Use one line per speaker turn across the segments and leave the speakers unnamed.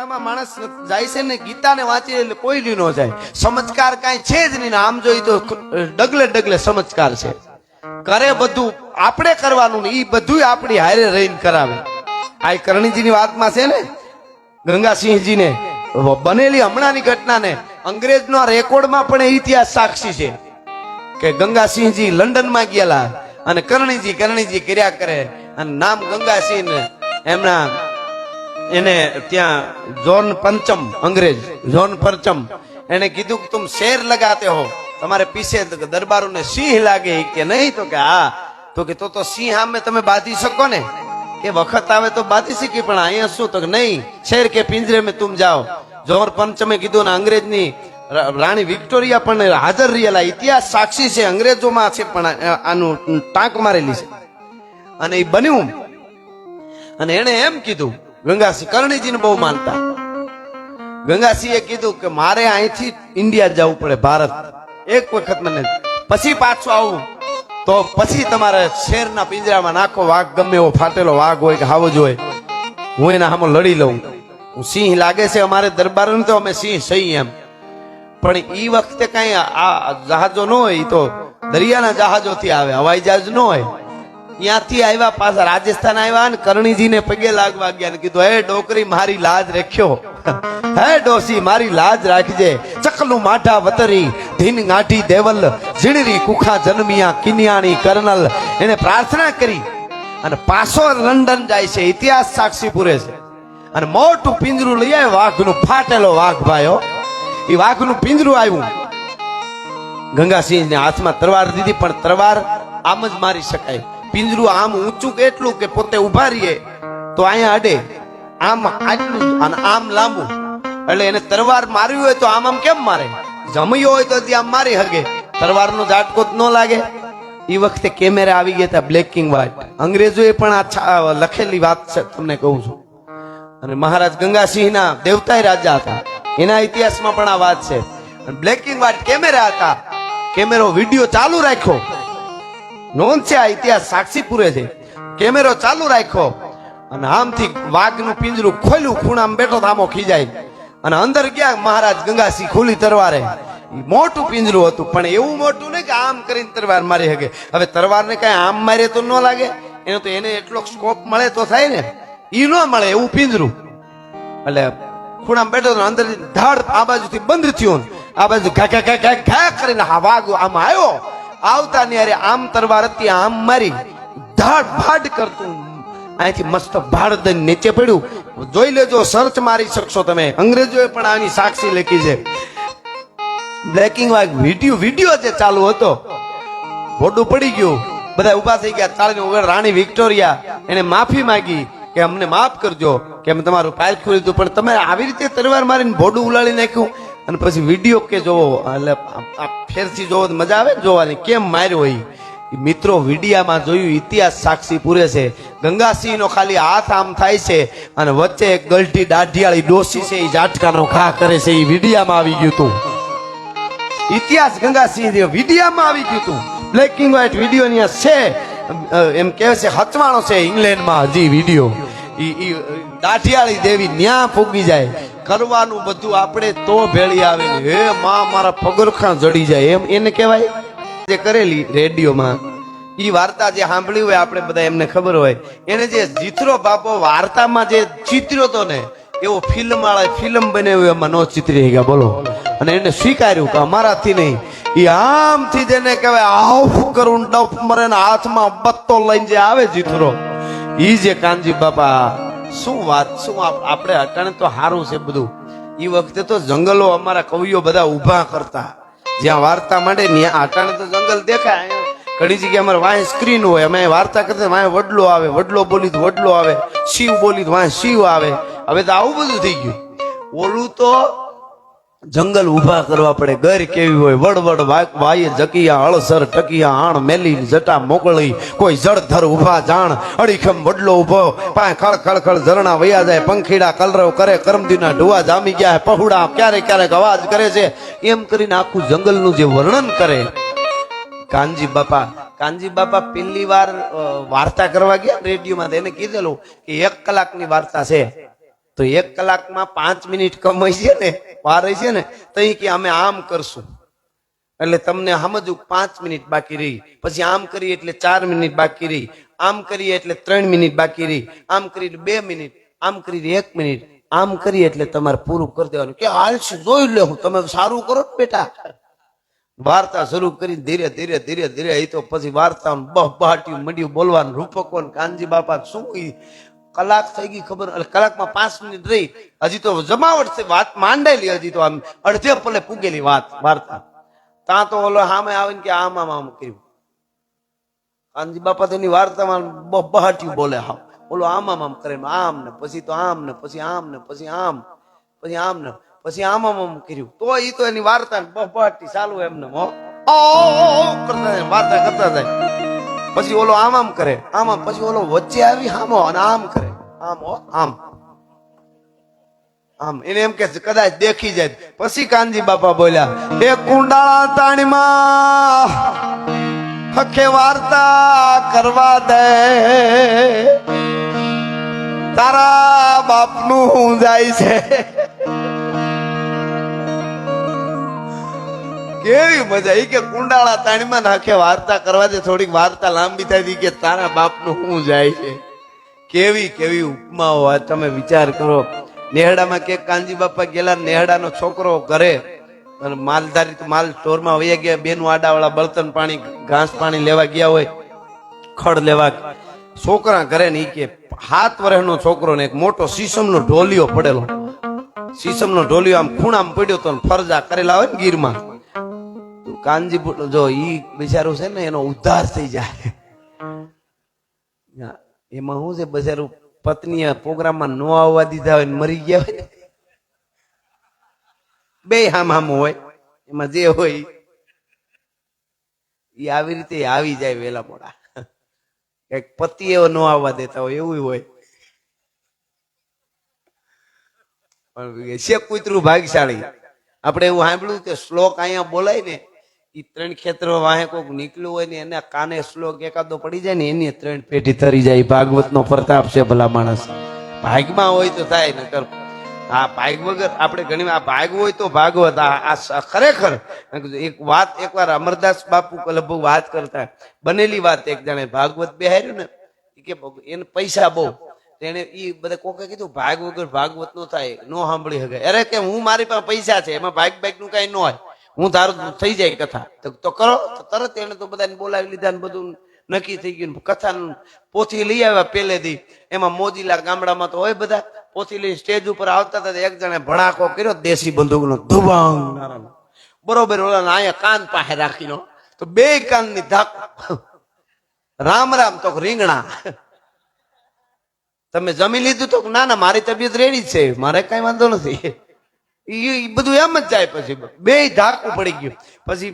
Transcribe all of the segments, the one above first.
રસ્તામાં માણસ જાય છે ને, ગીતાને વાંચી એટલે કોઈ લી ન જાય. સમજકાર કાંઈ છે જ નહીં આમ જોઈ તો ડગલે ડગલે સમજકાર છે. કરે બધું આપણે કરવાનું ને એ બધું આપણી હારે રહીને કરાવે. આ કરણીજીની વાતમાં છે ને, ગંગાસિંહજીને બનેલી હમણાંની ઘટનાને, અંગ્રેજના રેકોર્ડમાં પણ ઇતિહાસ સાક્ષી છે કે ગંગાસિંહજી લંડનમાં ગયેલા અને કરણીજી કરણીજી કર્યા કરે અને નામ ગંગાસિંહ એમના એને ત્યાં જોન પંચમ, અંગ્રેજ જોન પંચમ એને કીધું કે તુમ શેર લગાતે હો. તમારે પીછે દરબારો ને સિંહ લાગે કે નહીં? તો કે, હા. તો કે, તો તો સિંહ આમે તમે બાંધી શકો ને? એ વખત આવે તો બાંધી શકી પણ અહીંયા શું? તો નહીં. શેર કે પિંજરે મેં તુમ જાઓ. જોર પંચમે કીધું ને અંગ્રેજની રાણી વિક્ટોરિયા પણ હાજર રહેલા. ઇતિહાસ સાક્ષી છે, અંગ્રેજોમાં છે, પણ આનું ટાંક મારેલી છે. અને એ બન્યું. અને એને એમ કીધું ગંગાસિંહ, કરણીજીને બહુ માનતા. ગંગાસિંહે કીધું કે મારે અહીંથી ઇન્ડિયા જવું પડે, ભારત. એક વખત મને પછી પાછું આવું. તો પછી તમારે શેરના પિંજરામાં નાખો, વાઘ ગમે એવો ફાટેલો વાઘ હોય કે હાવજ હોય. હું એના સામે લડી લઉં. હું સિંહ લાગે છે અમારે દરબાર તો અમે સિંહ સહી એમ. પણ એ વખતે કઈ આ જહાજો ન હોય તો દરિયાના જહાજોથી આવે, હવાઈ જહાજ ન હોય. ત્યાંથી આવ્યા, પાછા રાજસ્થાન આવ્યા ને કરણીજીને પગે લાગવા ગયા કીધું, હે ડોકરી, મારી લાજ રાખ્યો. હે ડોસી મારી લાજ રાખજે. ચકલું માઠા વતરી, ધીન ગાંઠી દેવલ, ઝીણરી કુખા જન્મિયા, કિનિયાણી કર્નલ. એને પ્રાર્થના કરી અને પાછો લંડન જાય છે, ઇતિહાસ સાક્ષી પૂરે છે. અને મોટું પિંજરું લઈ આવ્યો, વાઘનું ફાટેલો વાઘ ભાઈઓ. એ વાઘનું પિંજરું આવ્યું. ગંગાસિંહને હાથમાં તરવાર દીધી, પણ તરવાર આમ જ મારી શકાય. પિંજરું આમ ઊંચું કેટલું કે પોતે ઊભા રહીએ, તો અહીંયા અડે. આમ આટલું અને આમ લાંબુ. એટલે એને તરવાર માર્યું હોય તો આમ આમ કેમ મારે? જમ્યો હોય તો આમ મારી હગે. તરવારનો ઝાટકો જ ન લાગે. એ વખતે કેમેરા આવી ગયા હતા બ્લેકિંગ વાઇટ. અંગ્રેજોએ પણ આ લખેલી વાત છે તમને કહું છું. અને મહારાજ ગંગાસિંહના દેવતાય રાજા હતા. એના ઇતિહાસમાં પણ આ વાત છે. બ્લેકિંગ બ્લેક એન્ડ કેમેરા હતા. કેમેરો વીડિયો ચાલુ રાખ્યો. નોંધ છે આ ઇતિહાસ સાક્ષી પૂરે છે. કેમેરો ચાલુ રાખ્યો અને આમથી વાઘનું પિંજરું ખોલ્યું, ખૂણામાં બેઠો થામો ખીજાય. અને અંદર ગયા મહારાજ ગંગાસિંહ ખુલી તરવારે. મોટું પિંજરું હતું, પણ એવું મોટું નહીં કે આમ કરીને તરવાર મારી શકે. હવે તરવારને કઈ આમ મારે તો ન લાગે. એનો તો એને એટલો સ્કોપ મળે તો થાય ને. ઈ ન મળે એવું પિંજરું. એટલે ખૂણામાં બેઠો તો અંદર ધાડ આ બાજુથી બંધ થયું. આ બાજુ ઘા ઘા ઘા ઘા કરીને વાઘ આમ આવ્યો. આવતા ની અરે આમ તરવાર હતી, આમ મારી ધાડ ભાડ કરતું. અહીંથી મસ્ત ભાડ નીચે પડ્યું. જોઈ લેજો સર્ચ મારી શકશો તમે. અંગ્રેજોએ પણ આની સાક્ષી લખી છે. બ્લેકિંગ વાગ વીડિયો વીડિયો જે ચાલુ હતો, ભોડું પડી ગયું. બધા ઊભા થઈ ગયા ચાલીને ઊભા રાણી વિક્ટોરિયા એને માફી માંગી કે અમને માફ કરજો, કે અમે તમારું પાયલ ખોલી દીધું. પણ તમે આવી રીતે તલવાર મારીને ભોડું ઉલાળી નાખ્યું. અને પછી વીડિયો કે જોવો, એટલે ફેરથી જોવો મજા આવે ને જોવાની. કેમ માર્યો હોય? મિત્રો વિડિયામાં જોયું, ઇતિહાસ સાક્ષી પૂરે છે. ગંગાસિંહ નો ખાલી હાથ આમ થાય છે અને વચ્ચે એક ગલટી દાઢિયાળી ડોસી છે એ જાટકાનો ઘા કરે છે એ વિડિયામાં આવી ગયું હતું ઇતિહાસ ગંગાસિંહ વિડિયામાં આવી ગયું હતું બ્લેક એન્ડ વ્હાઇટ વીડિયો છે એમ કહે છે હચવાણો છે ઇંગ્લેન્ડમાં હજી વીડિયો દાઢિયાળી દેવી ન્યા ફૂગી જાય. કરવાનું બધું આપણે તો ભેળી આવે હે, માં મારા પગરખા જડી જાય. એમ એને કહેવાય. જે કરેલી રેડિયોમાં એ વાર્તા જે સાંભળી હોય આપણે બધા, એમને ખબર હોય. એને જે ચિત્રો બાપો વાર્તામાં જે ચિત્ર્યો તો ને, એવો ફિલ્મ વાળા ફિલ્મ બન્યો એમાં નો ચિતરી ગયા, બોલો. અને એને સ્વીકાર્યું કે અમારાથી નહીં. એ આમથી જેને કહેવાય, આવું કરું ડફ મરે હાથમાં બત્તો લઈને જે આવે ચિત્રો. એ જે કાનજી બાપા શું વાત, શું આપ- આપણે અટાણે તો સારું છે બધું. એ વખતે તો જંગલો અમારા કવિઓ બધા ઊભા કરતા. જ્યાં વાર્તા ત્યાં અટાણે તો જંગલ દેખાય. ઘણી જગ્યાએ અમારે વાંહે સ્ક્રીન હોય. અમે વાર્તા કરતા વાંહે વડલો આવે, વડલો બોલી તો વડલો આવે, શિવ બોલી તો વાંહે શિવ આવે. હવે તો આવું બધું થઈ ગયું. ઓલું તો જંગલ ઊભા કરવા પડે. ગર કેવી હોય? વડવડ વાય જકિયા અળસર ટકિયા આણ મેલી, જટા મોકળી. કોઈ જળધર ઊભા જાણ. અડીખમ વડલો ઊભો. પાય ખળ ખળ ખળ ઝરણા વયા જાય. પંખીડા કલરવ કરે. કરમદીના ઢુવા જામી ગયા પહુડા ક્યારેક ક્યારેક અવાજ કરે છે. એમ કરીને આખું જંગલનું જે વર્ણન કરે. કાનજી બાપા કાનજી બાપા પહેલી વાર વાર્તા કરવા ગયા રેડિયોમાં તેને કીધેલું કે એક કલાકની વાર્તા છે. તો એક કલાકમાં પાંચ મિનિટ કમાઈ છે ને, વારે છે ને, તો ઈ કે અમે આમ કરશું. એટલે તમને સમજવું પાંચ મિનિટ બાકી રહી. પછી આમ કરીએ એટલે ચાર મિનિટ બાકી રહી. આમ કરીએ એટલે ત્રણ મિનિટ બાકી રહી. આમ કરીને બે મિનિટ. આમ કરીને એક મિનિટ. આમ કરીએ એટલે તમારે પૂરું કરી દેવાનું. કે હાલ જોઈ લે હું, તમે સારું કરો બેટા. વાર્તા શરૂ કરી ધીરે ધીરે ધીરે ધીરે એ તો પછી વાર્તા બહબાટ્યું મંડ્યું બોલવાનું રૂપકો કાનજી બાપા શું કલાક થઈ ગઈ ખબર કલાકમાં પાંચ મિનિટ રહી. હજી તો જમાવટ છે, વાત માંડેલી હજી તો આમ અડધે પલે પૂગેલી વાત, વાર્તા. ત્યાં તો ઓલો સામે આવીને કે આમ આમ આમ કર્યું. કાનજી બાપા તો વાર્તામાં બહાટ્યું બોલે હા ઓલો આમ આમ આમ કરે, આમ ને પછી તો આમ ને પછી આમ ને પછી આમ પછી આમ ને પછી આમ આમ આમ કર્યું. તો એ તો એની વાર્તા બહાટી ચાલુ એમને, હો. કરતા વાર્તા કરતા જાય. પછી ઓલો આમ આમ કરે. આમ આમ પછી ઓલો વચ્ચે આવી હામો અને આમ કરે. આમ આમ. આમ. એને એમ કે કદાચ દેખી જાય. પછી કાનજી બાપા બોલ્યા એ કુંડાળા તાણીમાં હખે વાર્તા કરવા દે. તારા બાપનું જાય છે. કેવી મજા. એ કે કુંડાળા તાણીમાં નાખે, વાર્તા કરવા દે, થોડીક વાર્તા લાંબી થાય કે તારા બાપનું શું જાય છે? કેવી કેવી ઉપમાઓ આ તમે વિચાર કરો. નેહડામાં કે કાનજી બાપા ગયેલા, નેહડાનો છોકરો ઘરે, અને માલધારી તો માલ સ્ટોરમાં વયા ગયા, બેનું આડાવાળા બળતણ પાણી, ઘાસ પાણી લેવા ગયા હોય, ખડ લેવા છોકરા ઘરે ને કે હાથ વર્ષનો છોકરો ને એક મોટો સીસમનો ઢોલિયો પડેલો. સીસમનો ઢોલિયો આમ ખૂણામાં પડ્યો તો ફરજા કરેલા હોય ને ગીરમાં. કાનજી જો ઈ બિચારું છે ને, એનો ઉદ્ધાર થઈ જાય. એમાં શું છે, બિચારું પત્ની પ્રોગ્રામમાં ન આવવા દીધા હોય મરી ગયા હોય બે હામ હામ હોય, એમાં જે હોય. ઈ. આવી રીતે આવી જાય વેલા મોડા. કંઈક પતિ એવો ન આવવા દેતા હોય, એવું હોય. પણ છે કૂતરું ભાગશાળી. આપણે એવું સાંભળ્યું કે શ્લોક અહીંયા બોલાય ને ઈ ત્રણ ખેતરો વાહે કોક નીકળ્યું હોય ને એના કાને શ્લોક એકાદો પડી જાય ને એની ત્રણ પેઢી તરી જાય. ભાગવત નો પ્રતાપ છે ભલા માણસ. ભાગમાં હોય તો થાય, નકર આ ભાગ વગર આપણે ઘણી આ ભાગ હોય તો ભાગવત, આ ખરેખર એક વાત એકવાર અમરદાસ બાપુ લગભગ વાત કરતા, બનેલી વાત એક જણે ભાગવત બેહાર્યું ને કે એને પૈસા બહુ. તેને એ બધા કોકે કીધું, ભાગ વગર ભાગવત નો થાય, નો સાંભળી શકે અરે કે હું મારી પાસે પૈસા છે, એમાં ભાગ ભાગનું કઈ ન હોય. હું ધારો થઈ જાય કથા. તો- કરો, તો તરત એને તો બધાને બોલાવી લીધા ને બધું નક્કી થઈ ગયું કથા પોથી લઈ આવ્યા પહેલેથી. એમાં મોજીલા ગામડામાં તો હોય બધા. પોથી લઈ સ્ટેજ ઉપર આવતા હતા, એક જણે ભડાકો કર્યો, દેશી બંદૂકનો ધુબાંગ બરોબર ઓલા અહીંયા કાન પાસે રાખીનો. તો બે કાનની ધાક. રામ રામ તો રીંગણા. તમે જમી લીધું તો, ના ના, મારી તબિયત રેડી છે. મારે કઈ વાંધો નથી. ઈ બધું એમ જ જાય પછી. બે ધાકું પડી ગયું. પછી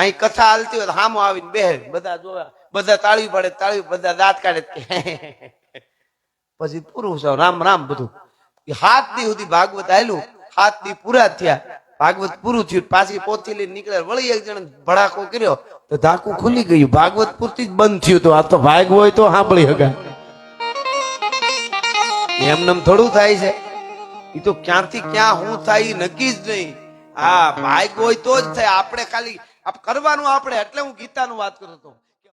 અહીં કથા હાલતી હોય હામો આવીને બે બધા જોયા બધા તાળી પડે તાળી બધા દાંત કાઢે. પછી પૂરું છે રામ રામ બધું. હાથ દી સુધી ભાગવત આવેલું હાથ દી પૂરા થયા. ભાગવત પૂરું થયું. પાછી પોથી લઈને નીકળે વળી એક જણ ભડાકો કર્યો. તો ધાકું ખુલી ગયું. ભાગવત પૂરતી જ બંધ થયું તો આ તો ભાગ હોય તો સાંભળી હગા. એમને થોડું થાય છે. એ તો ક્યાંથી ક્યાં હું થાય એ નક્કી જ નહીં. હા ભાઈ હોય તો જ થાય. આપણે ખાલી કરવાનું આપણે, એટલે હું ગીતાનું વાત કરતો હતો